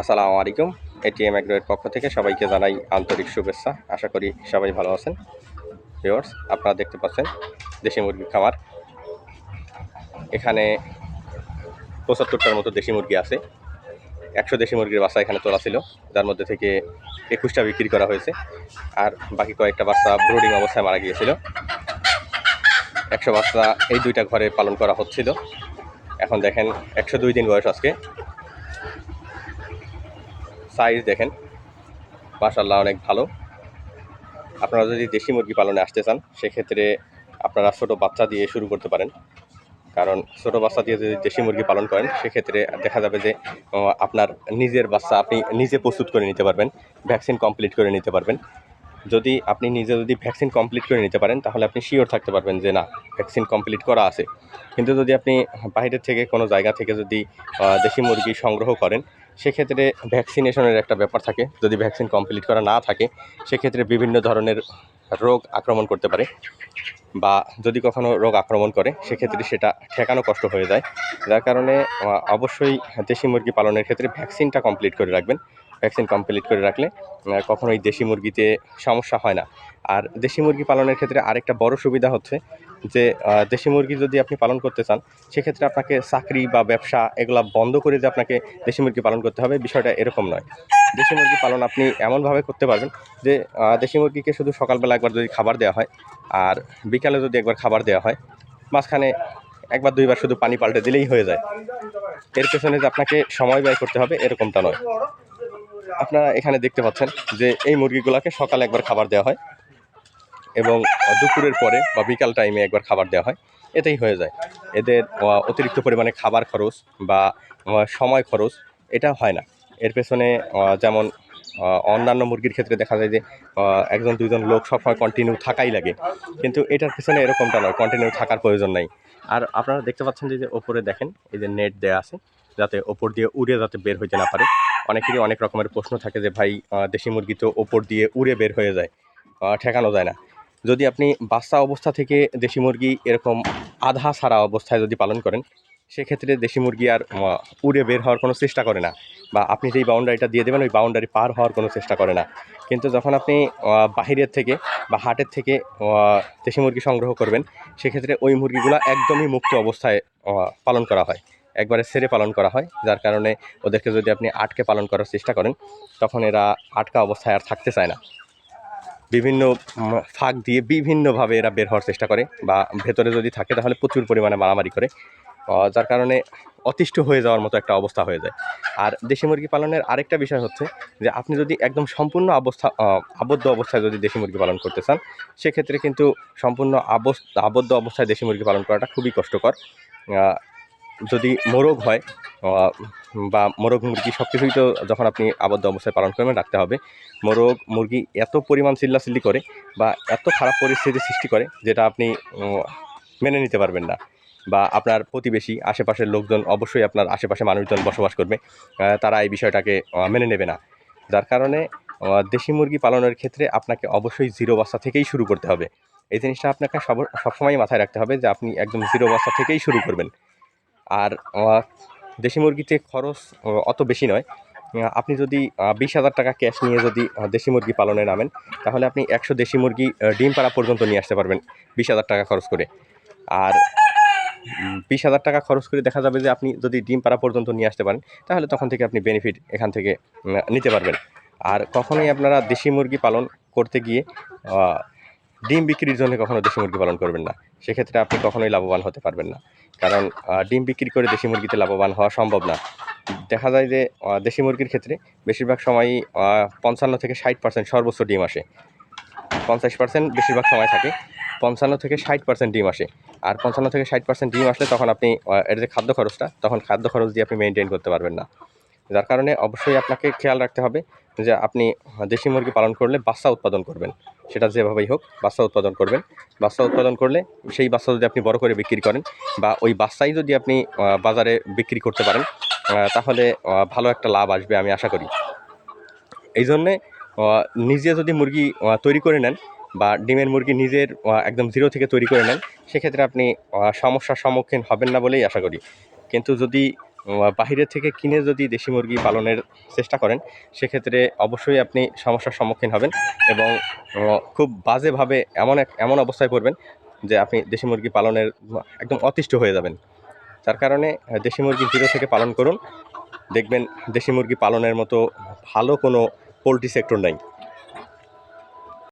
আসসালামু আলাইকুম। এটিএম এগ্রোয়ের পক্ষ থেকে সবাইকে জানাই আন্তরিক শুভেচ্ছা। আশা করি সবাই ভালো আছেন। ভিউয়ার্স আপনারা দেখতে পাচ্ছেন দেশি মুরগির খামার। এখানে পঁচাত্তরটার মতো দেশি মুরগি আছে। একশো দেশি মুরগির বাচ্চা এখানে তোলা ছিল। যার মধ্যে থেকে একুশটা বিক্রি করা হয়েছে। আর বাকি কয়েকটা বাচ্চা ব্রোডিং অবস্থায় মারা গিয়েছিল। একশো বাচ্চা এই দুইটা ঘরে পালন করা হচ্ছিল। এখন দেখেন একশো দুই দিন বয়স আজকে। সাইজ দেখেন মাশাল্লাহ অনেক ভালো। আপনারা যদি দেশি মুরগি পালনে আসতে চান, সেক্ষেত্রে আপনারা ছোটো বাচ্চা দিয়ে শুরু করতে পারেন। কারণ ছোটো বাচ্চা দিয়ে যদি দেশি মুরগি পালন করেন, সেক্ষেত্রে দেখা যাবে যে আপনার নিজের বাচ্চা আপনি নিজে প্রস্তুত করে নিতে পারবেন ভ্যাকসিন কমপ্লিট করে নিতে পারবেন। যদি আপনি নিজে যদি ভ্যাকসিন কমপ্লিট করে নিতে পারেন, তাহলে আপনি শিওর থাকতে পারবেন যে, না ভ্যাকসিন কমপ্লিট করা আছে। কিন্তু যদি আপনি বাইরের থেকে কোনো জায়গা থেকে যদি দেশি মুরগি সংগ্রহ করেন সেক্ষেত্রে ভ্যাকসিনেশনের একটা ব্যাপার থাকে। যদি ভ্যাকসিন কমপ্লিট করা না থাকে, সেক্ষেত্রে বিভিন্ন ধরনের রোগ আক্রমণ করতে পারে বা যদি কখনো রোগ আক্রমণ করে, সেক্ষেত্রে সেটা ঠেকানো কষ্ট হয়ে যায়। যার কারণে অবশ্যই দেশি মুরগি পালনের ক্ষেত্রে ভ্যাকসিনটা কমপ্লিট করে রাখবেন। ভ্যাকসিন কমপ্লিট করে রাখলে কখনোই দেশি মুরগিতে সমস্যা হয় না। আর দেশি মুরগি পালনের ক্ষেত্রে আরেকটা বড় সুবিধা হচ্ছে যে দেশি মুরগি যদি আপনি পালন করতে চান, সেক্ষেত্রে আপনাকে চাকরি বা ব্যবসা এগুলা বন্ধ করে যে আপনাকে দেশি মুরগি পালন করতে হবে। বিষয়টা এরকম নয়। দেশি মুরগি পালন আপনি এমনভাবে করতে পারবেন যে দেশি মুরগিকে শুধু সকালবেলা একবার যদি খাবার দেওয়া হয় আর বিকালে যদি একবার খাবার দেওয়া হয়, মাঝখানে একবার দুইবার শুধু পানি পাল্টে দিলেই হয়ে যায়। এর পেছনে যে আপনাকে সময় ব্যয় করতে হবে, এরকমটা নয়। আপনারা এখানে দেখতে পাচ্ছেন যে, এই মুরগিগুলোকে সকালে একবার খাবার দেওয়া হয়। এবং দুপুরের পরে বা বিকাল টাইমে একবার খাবার দেওয়া হয়। এতেই হয়ে যায়। এদের অতিরিক্ত পরিমাণে খাবার খরচ বা সময় খরচ এটা হয় না। এর পেছনে যেমন অন্যান্য মুরগির ক্ষেত্রে দেখা যায় যে একজন দুজন লোক সবসময় কন্টিনিউ থাকাই লাগে। কিন্তু এটার পেছনে এরকমটা নয়। কন্টিনিউ থাকার প্রয়োজন নাই। আর আপনারা দেখতে পাচ্ছেন যে যে ওপরে দেখেন, এই যে নেট দেওয়া আছে, যাতে ওপর দিয়ে উড়ে যাতে বের হইতে না পারে। অনেকেরই অনেক রকমের প্রশ্ন থাকে যে, ভাই দেশি মুরগি তো ওপর দিয়ে উড়ে বের হয়ে যায়। ঠেকানো যায় না। যদি আপনি বাচ্চা অবস্থা থেকে দেশি মুরগি এরকম আধা সারা অবস্থায় যদি পালন করেন, সেক্ষেত্রে দেশি মুরগি আর উড়ে বের হওয়ার কোনো চেষ্টা করে না বা আপনি যেই বাউন্ডারিটা দিয়ে দেবেন, ওই বাউন্ডারি পার হওয়ার কোনো চেষ্টা করে না। কিন্তু যখন আপনি বাহিরের থেকে বা হাটের থেকে দেশি মুরগি সংগ্রহ করবেন, সেক্ষেত্রে ওই মুরগিগুলো একদমই মুক্ত অবস্থায় পালন করা হয়। একবারে সেরে পালন করা হয়, যার কারণে ওদেরকে যদি আপনি আটকে পালন করার চেষ্টা করেন, তখন এরা আটকা অবস্থায় আর থাকতে চায় না। বিভিন্ন ফাঁক দিয়ে বিভিন্নভাবে এরা বের হওয়ার চেষ্টা করে বা ভেতরে যদি থাকে তাহলে প্রচুর পরিমাণে মারামারি করে। যার কারণে অতিষ্ঠ হয়ে যাওয়ার মতো একটা অবস্থা হয়ে যায়। আর দেশি মুরগি পালনের আরেকটা বিষয় হচ্ছে যে, আপনি যদি একদম সম্পূর্ণ অবস্থা আবদ্ধ অবস্থায় যদি দেশি মুরগি পালন করতে চান, সেক্ষেত্রে কিন্তু সম্পূর্ণ আবদ্ধ অবস্থায় দেশি মুরগি পালন করাটা খুবই কষ্টকর। যদি মোরগ হয় বা মোরগ, মুরগি সব কিছুই তো যখন আপনি আবদ্ধ অবস্থায় পালন করবেন, রাখতে হবে। মোরগ, মুরগি এত পরিমাণ চিল্লাচিল্লি করে বা এত খারাপ পরিস্থিতি সৃষ্টি করে যেটা আপনি মেনে নিতে পারবেন না। বা আপনার প্রতিবেশী, আশেপাশের লোকজন অবশ্যই আপনার আশেপাশে মানুষজন বসবাস করবে তারা এই বিষয়টাকে মেনে নেবে না। যার কারণে দেশি মুরগি পালনের ক্ষেত্রে আপনাকে অবশ্যই জিরো বাচ্চা থেকেই শুরু করতে হবে। এই জিনিসটা আপনাকে সব সবসময় মাথায় রাখতে হবে যে আপনি একদম জিরো বাচ্চা থেকেই শুরু করবেন। আর দেশি মুরগিতে খরচ অত বেশি নয়। আপনি যদি বিশ হাজার টাকা ক্যাশ নিয়ে যদি দেশি মুরগি পালনে নামেন, তাহলে আপনি একশো দেশি মুরগি ডিম পাড়া পর্যন্ত নিয়ে আসতে পারবেন বিশ হাজার টাকা খরচ করে। আর বিশ হাজার টাকা খরচ করে দেখা যাবে যে আপনি যদি ডিম পাড়া পর্যন্ত নিয়ে আসতে পারেন, তাহলে তখন থেকে আপনি বেনিফিট এখান থেকে নিতে পারবেন। আর কখনোই আপনারা দেশি মুরগি পালন করতে গিয়ে ডিম বিক্রির জন্য কখনো দেশি মুরগি পালন করবেন না। সেক্ষেত্রে আপনি কখনোই লাভবান হতে পারবেন না। কারণ ডিম বিক্রি করে দেশি মুরগিতে লাভবান হওয়া সম্ভব না। দেখা যায় যে দেশি মুরগির ক্ষেত্রে বেশিরভাগ সময়ই পঞ্চান্ন থেকে ষাট পার্সেন্ট সর্বোচ্চ ডিম আসে। পঞ্চাশ পার্সেন্ট বেশিরভাগ সময় থাকে, পঞ্চান্ন থেকে ষাট পার্সেন্ট ডিম আসে। আর পঞ্চান্ন থেকে ষাট পার্সেন্ট ডিম আসলে তখন আপনি এর যে খাদ্য খরচটা, তখন খাদ্য খরচ দিয়ে আপনি মেনটেন করতে পারবেন না। যার কারণে অবশ্যই আপনাকে খেয়াল রাখতে হবে যে আপনি দেশি মুরগি পালন করলে বাচ্চা উৎপাদন করবেন। সেটা যেভাবেই হোক, বাচ্চা উৎপাদন করবেন। বাচ্চা উৎপাদন করলে সেই বাচ্চা যদি আপনি বড় করে বিক্রি করেন বা ওই বাচ্চাই যদি আপনি বাজারে বিক্রি করতে পারেন তাহলে ভালো একটা লাভ আসবে আমি আশা করি। এই জন্যে নিজে যদি মুরগি তৈরি করে নেন বা ডিমের মুরগি নিজের একদম জিরো থেকে তৈরি করে নেন, সেক্ষেত্রে আপনি সমস্যার সম্মুখীন হবেন না বলেই আশা করি। কিন্তু যদি বাহিরের থেকে কিনে যদি দেশি মুরগি পালনের চেষ্টা করেন, সেক্ষেত্রে অবশ্যই আপনি সমস্যার সম্মুখীন হবেন এবং খুব বাজেভাবে এমন এক, এমন অবস্থায় পড়বেন যে আপনি দেশি মুরগি পালনের একদম অতিষ্ঠ হয়ে যাবেন। যার কারণে দেশি মুরগি জিরো থেকে পালন করুন। দেখবেন দেশি মুরগি পালনের মতো ভালো কোনো পোলট্রি সেক্টর নাই।